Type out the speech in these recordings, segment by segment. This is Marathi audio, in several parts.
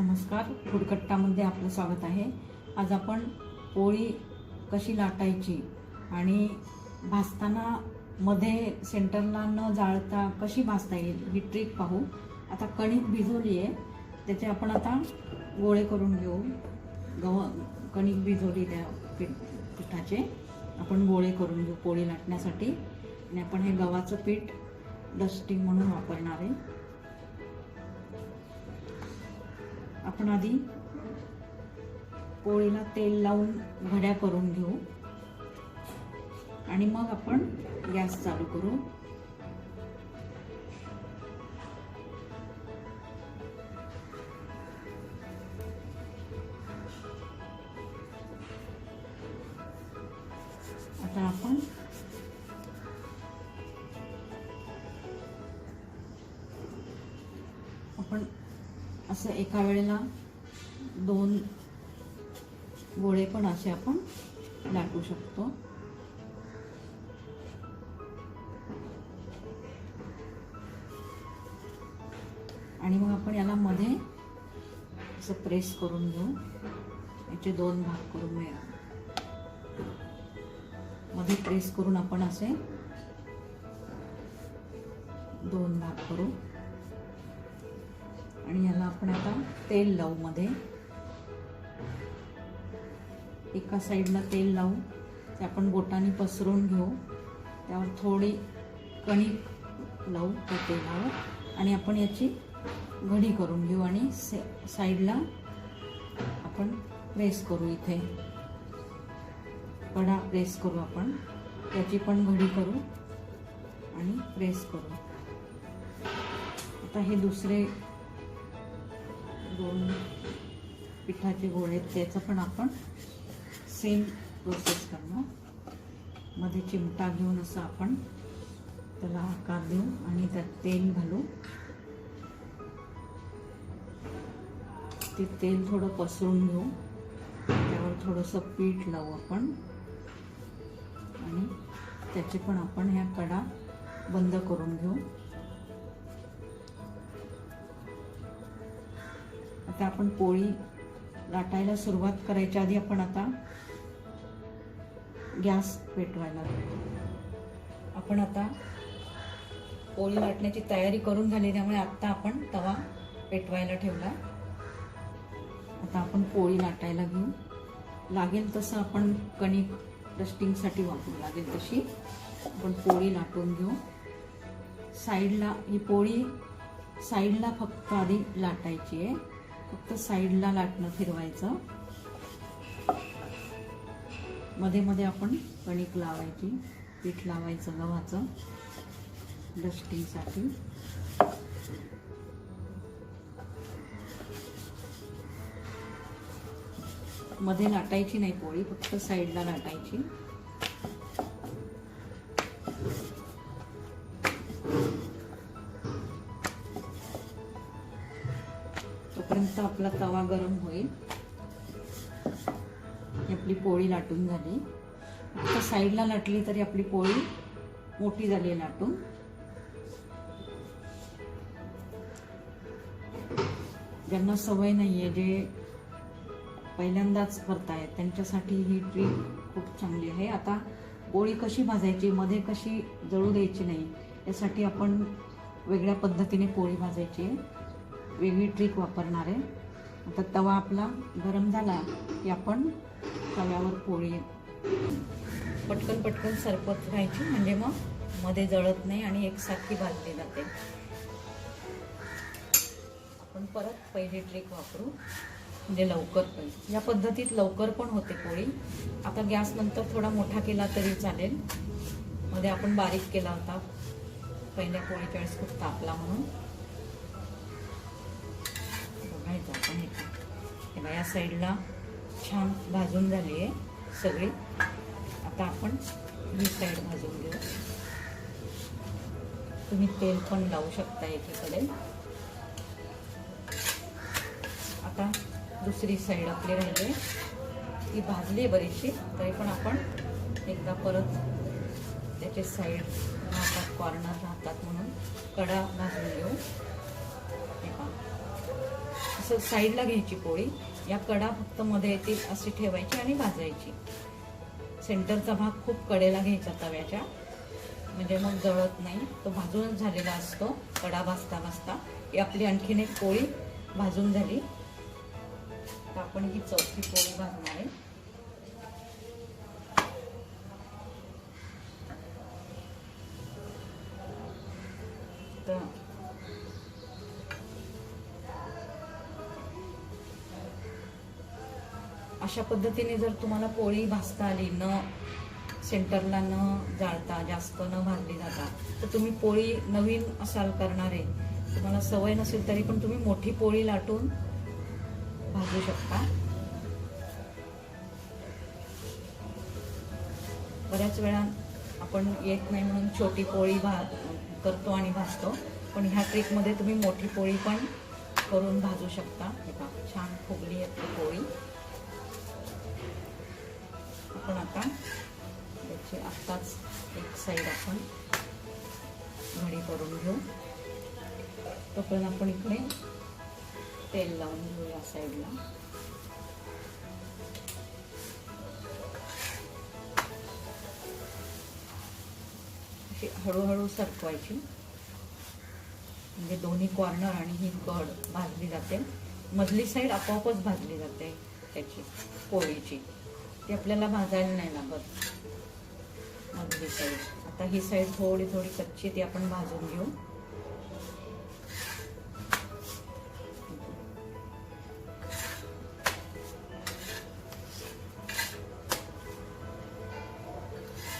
नमस्कार. फुडकट्टामध्ये आपलं स्वागत आहे. आज आपण पोळी कशी लाटायची आणि भाजताना मध्ये सेंटरला न जाळता कशी भाजता येईल ही ट्रिक पाहू. आता कणिक भिजवली आहे. त्याचे आपण आता गोळे करून घेऊ. गव कणिक भिजवलेल्या पीठ पिठाचे. आपण गोळे करून घेऊ पोळी लाटण्यासाठी. आणि आपण हे गव्हाचं पीठ डस्टिंग म्हणून वापरणार आहे. आपण आधी पोळीला तेल लावून घड्या करून घेऊ. आणि मग आपण गॅस चालू करू. आता आपण आपण असं एका वेळेला दोन गोळे पण असे आपण लाटू शकतो. आणि मग आपण याला मध्ये असं प्रेस करून घेऊ. याचे दोन भाग करून मिळा मध्ये प्रेस करून आपण असे दोन भाग करू. आणि याला आपण आता तेल लावू मध्ये. एका साईडला तेल लावू. ते आपण बोटाने पसरून घेऊ. त्यावर थोडी कणिक लावू त्या तेलावर. आणि आपण याची घडी करून घेऊ आणि से साईडला आपण प्रेस करू इथे. कडा प्रेस करू आपण. त्याची पण घडी करू आणि प्रेस करू. आता हे दुसरे दोन पिठाचे गोळे आहेत त्याचं पण आपण सेम प्रोसेस करणार. मध्ये चिमटा घेऊन असं आपण त्याला आकार देऊ आणि त्यात तेल घालू. ते तेल थोडं पसरून घेऊ. त्यावर थोडंसं पीठ लावू आपण. आणि त्याचे पण आपण ह्या कडा बंद करून घेऊ. आता आपण पोळी लाटायला सुरुवात करायच्या आधी आपण आता गॅस पेटवायला. आपण आता पोळी लाटण्याची तयारी करून झाली त्यामुळे आत्ता आपण तवा पेटवायला ठेवला. आता आपण पोळी लाटायला घेऊ. लागेल तसं आपण कणिक डस्टिंगसाठी वापरू. लागेल तशी आपण पोळी लाटून घेऊ. साईडला ही पोळी साईडला फक्त आधी लाटायची आहे. फक्त साईडला लाटणं फिरवायचं. मध्ये मध्ये आपण कणिक लावायची पीठ लावायचं गव्हाचं डस्टिंगसाठी मध्ये लाटायची नाही पोळी फक्त साईडला लाटायची. तोपर्यंत आपला तवा गरम होईल ही आपली पोळी लाटून झाली. आता साईडला लाटली तरी आपली पोळी मोठी झाली आहे लाटून. ज्यांना सवय नाही आहे जे पहिल्यांदाच करतायत त्यांच्यासाठी ही ट्रीप खूप चांगली आहे. आता पोळी कशी भाजायची मध्ये कशी जळू द्यायची नाही यासाठी आपण वेगळ्या पद्धतीने पोळी भाजायची आहे. वेगळी ट्रिक वापरणार आहे. आता तवा आपला गरम झाला की आपण तव्यावर पोळी पटकन पटकन सरपत राहायची म्हणजे मग मध्ये जळत नाही आणि एकसारखी भाजली जाते. आपण परत पहिली ट्रिक वापरू. म्हणजे लवकर पण. या पद्धतीत लवकर पण होते पोळी. आता गॅस नंतर थोडा मोठा केला तरी चालेल. मध्ये आपण बारीक केला होता. पहिल्या पोळीच्या वेळेस खूप तापला म्हणून. बघायचं आपण हे बघा या साईडला छान भाजून झाली आहे सगळी. आता आपण ही साईड भाजून घेऊ. तुम्ही तेल पण लावू शकता एकीकडे. आता दुसरी साईड आपली राहिली. ती भाजली बरीचशी तरी पण आपण एकदा परत त्याचे साईड राहतात कॉर्नर राहतात म्हणून कडा भाजून घेऊ. असं साईडला घ्यायची पोळी. या कडा फक्त मध्ये येतील अशी ठेवायची आणि भाजायची. सेंटरचा भाग खूप कडेला घ्यायचा तव्याच्या. म्हणजे मग जळत नाही. तो भाजूनच झालेला असतो. कडा भाजता भाजता. ही आपली आणखीन एक पोळी भाजून झाली. तर आपण ही चौथी पोळी भाजणार आहे. अशा पद्धतीने जर तुम्हाला पोळी भाजता आली न सेंटरला न जाळता जास्त न भाजली जाता तर तुम्ही पोळी नवीन असाल करणारे तुम्हाला सवय नसेल तरी पण तुम्ही मोठी पोळी लाटून भाजू शकता. बऱ्याच वेळा आपण येत नाही म्हणून छोटी पोळी भा करतो आणि भाजतो पण ह्या ट्रिकमध्ये तुम्ही मोठी पोळी पण करून भाजू शकता. हे छान फुगली आपली पोळी. आपण आता. त्याची आत्ताच एक साईड आपण घडी करून घेऊ. तोपर्यंत आपण इकडे तेल लावून घेऊ या साईडला अशी हळूहळू सरकवायची. म्हणजे दोन्ही कॉर्नर आणि ही कड भाजली जाते. मधली साईड आपोआपच भाजली जाते त्याची पोळीची. ती आपल्याला भाजायला नाही लागत. मधली साईड आता ही साईड थोडी थोडी कच्ची ती आपण भाजून घेऊ.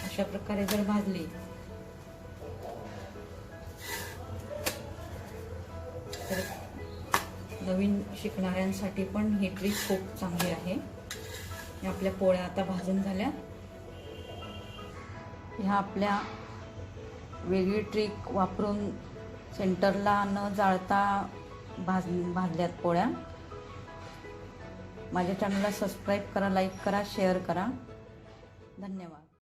अशा प्रकारे जर भाजली तर नवीन शिकणाऱ्यांसाठी पण ही ट्रिक खूप चांगली आहे. आपल्या पोळ्या आता भाजून झाल्या. ह्या आपल्या वेगळी ट्रिक वापरून सेंटरला न जाळता भाज भाजल्यात पोळ्या. माझ्या चॅनलला सबस्क्राईब करा लाईक करा शेअर करा. धन्यवाद.